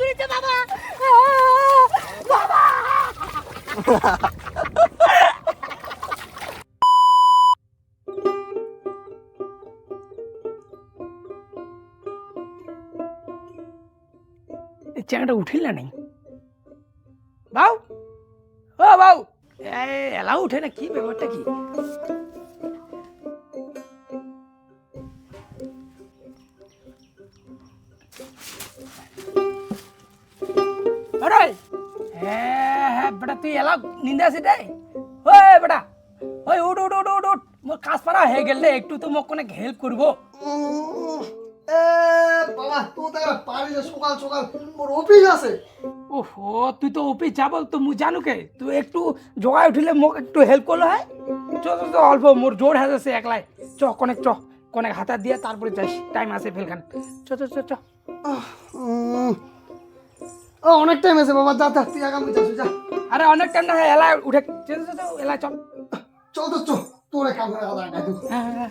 জুড়িছে বাবা। বাবা চ্যাংটা উঠিল না নেই? বাউ? ও, বাউ। এলা উঠে না, কি ব্যাপারটা কি? তুই এলা নিন্দা আছে দেয় ওই বেটা ওই উঠ উঠ উঠ উঠ উঠ। মোর কাজ পারা হয়ে গেলে একটু তো মোক কোনে হেল্প করব বাবা তুই তো এবার সকাল সকাল মোর অফিস আছে। ওহো তুই তো অফিস যাব তো মু জানু কে? তুই একটু জোগায় উঠিলে মোক একটু হেল্প করল হয় চ অল্প মোর জোর আছে একলাই। চ কনেক চ কনেক হাতা দিয়ে তারপরে যাস টাইম আছে ফেলখান। চ চ চ চ। ও অনেক টাইম আছে বাবা যা যা তুই আগামী যাস যা। আরে অনেক টাইম না এলা উঠে চ চ চ এলা চল। চল তো চল তোরে কাম করে কথা নাই হ্যাঁ হ্যাঁ হ্যাঁ।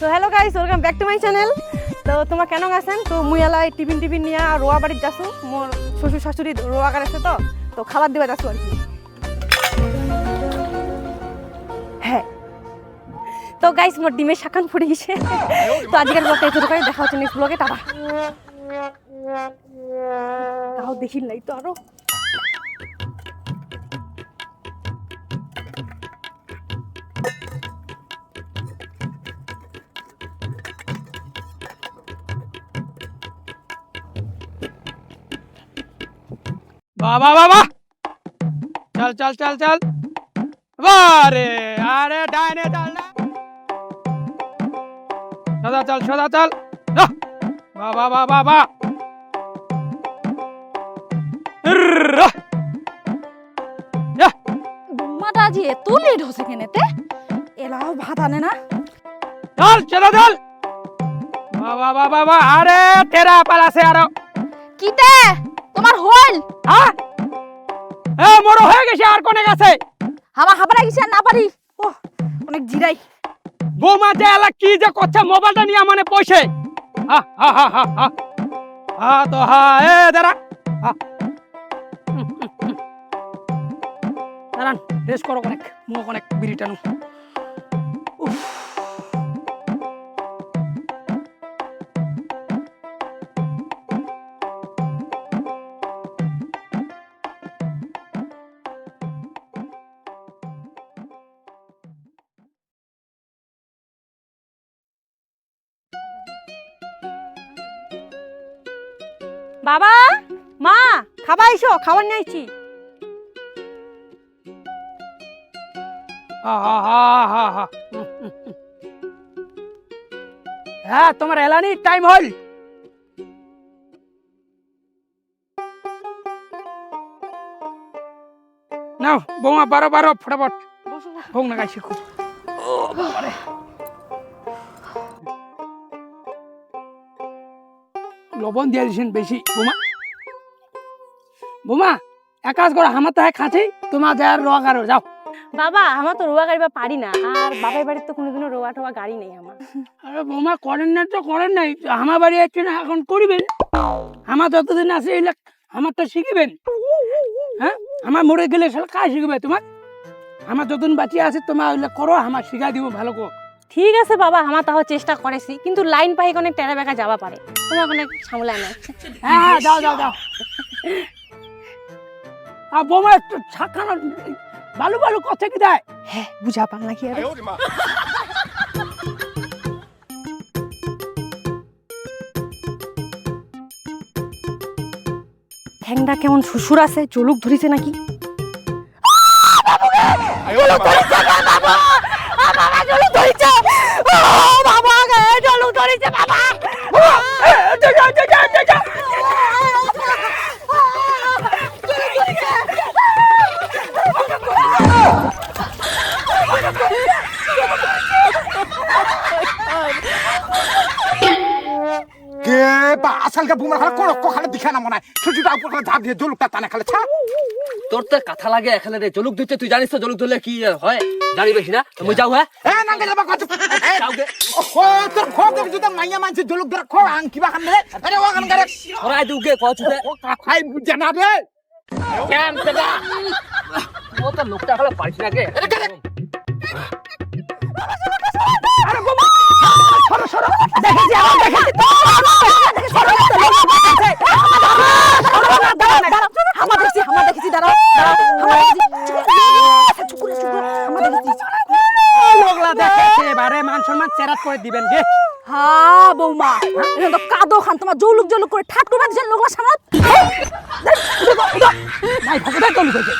তো hello guys welcome back to my channel তো তোমরা কেন গেছেন তো মুই এলাই টিফিন টিফিন নিয়ে রোয়া বাড়ির যাসু। মোর শ্বশুর শাশুড়ি রোয়া আছে তো তো খাবার দিবা যাচ্ছে আর কি। হ্যাঁ। তো গাইস মোর ডিমের শাখান ফুটে গেছে। তো আজকের ব্লগটা এত করে দেখা হচ্ছে নেক্সট ব্লগে টাটা। তাও দেখিল নাই তো আরও। বাবা বাবা চল চল চল চল। বারে আরে ডাইনে চল না। সদা চল সদা চল। যা। বাবা বাবা বাবা। যা। মাটা আজি এত লেট হচ্ছে কেনেতে এলাও ভাত আনে না? চল চলো চল। বাবা বাবা বাবা আরে তেরা পাল আছে আরও কিতে তোমার হল? হ্যাঁ এ মোর হয়ে গেছে আর কোনে গেছে? হাবা হাবা লাগিছে আর না পারি। ও অনেক জিরাই। বৌমা যে এলা কি যে করছে মোবাইলটা নিয়ে মানে পয়সে হা হা হা হা হা তো হা এ দাঁড়া। দাঁড়ান বেশ করো অনেক মুখ অনেক বিড়ি বাবা মা খাবার নিয়ে আইছি হা হা হা হা হা। হুম, হুম, হুম। হ্যাঁ তোমার এলানি টাইম হল। নাও বৌমা বারো বারো ফটাফট। হোক না গাইছে খুব। লবণ দিয়ে দিছেন বেশি। বোমা। বোমা এক কাজ করো আমার তো হ্যাঁ খাচ্ছি তোমার যার র কারও যাও। বাবা আমার তো রোয়া গাড়ি বা পারি না আর বাবার বাড়ির তো কোনোদিনও রোয়া টোয়া গাড়ি নেই আমার। আরে বৌমা করেন না তো করেন নাই। আমার বাড়ি না এখন করিবেন। আমার যতদিন আছে এগুলা আমার তো শিখিবেন। হ্যাঁ? আমার মরে গেলে সব কাজ শিখবে তোমার? আমার যতদিন বাঁচিয়ে আছে তোমার ওইগুলা করো আমার শিখাই দিব ভালো করে। ঠিক আছে বাবা আমার তাও চেষ্টা করেছি কিন্তু লাইন পাই অনেক টেরা বেকা যাওয়া পারে। তোমার অনেক সামলায় না হ্যাঁ হ্যাঁ যাও যাও যাও আর বৌমা একটু ছাকানো ভালো ভালো কথা কি দেয়? হ্যাঁ বুঝা পান নাকি আর? ঠ্যাংটা কেমন শ্বশুর আছে চলুক ধরিছে নাকি? কে বা আসালকে বুমার খালে করক খালে দিখা না মনে হয়? ছুটিটা উপর খালে ঝাঁপ দিয়ে জলুকটা টানে খালে, ছা? তোর তো কথা লাগে এখানে রে জলুক দিতে তুই জানিস তো জলুক দিলে কি হয় জানি বেশি না মুই যাও হ্যাঁ এ নাঙ্গে যাবা কত যাও গে ও তোর খোপ দেখি যদি মাইয়া মানছে জলুক ধরে খো আং কিবা খান রে আরে ও খান করে সরাই দিও গে দে ও খাই বুঝে রে কেন তেদা ও তো লোকটা হলো পারিস না গে আমার দেখছি আমার দেখছি দাঁড়াও দাঁড়াও আমার দেখছি চুপ করে চুপ করে আমার দেখছি লোকলা দেখেছে এবারে মান চেরাত করে দিবেন গে হা বৌমা এখন তো কাদো খান তোমার জৌলুক জৌলুক করে ঠাকুর না দিছেন লোকলা সামনে নাই ভগবান জলুক হয়েছে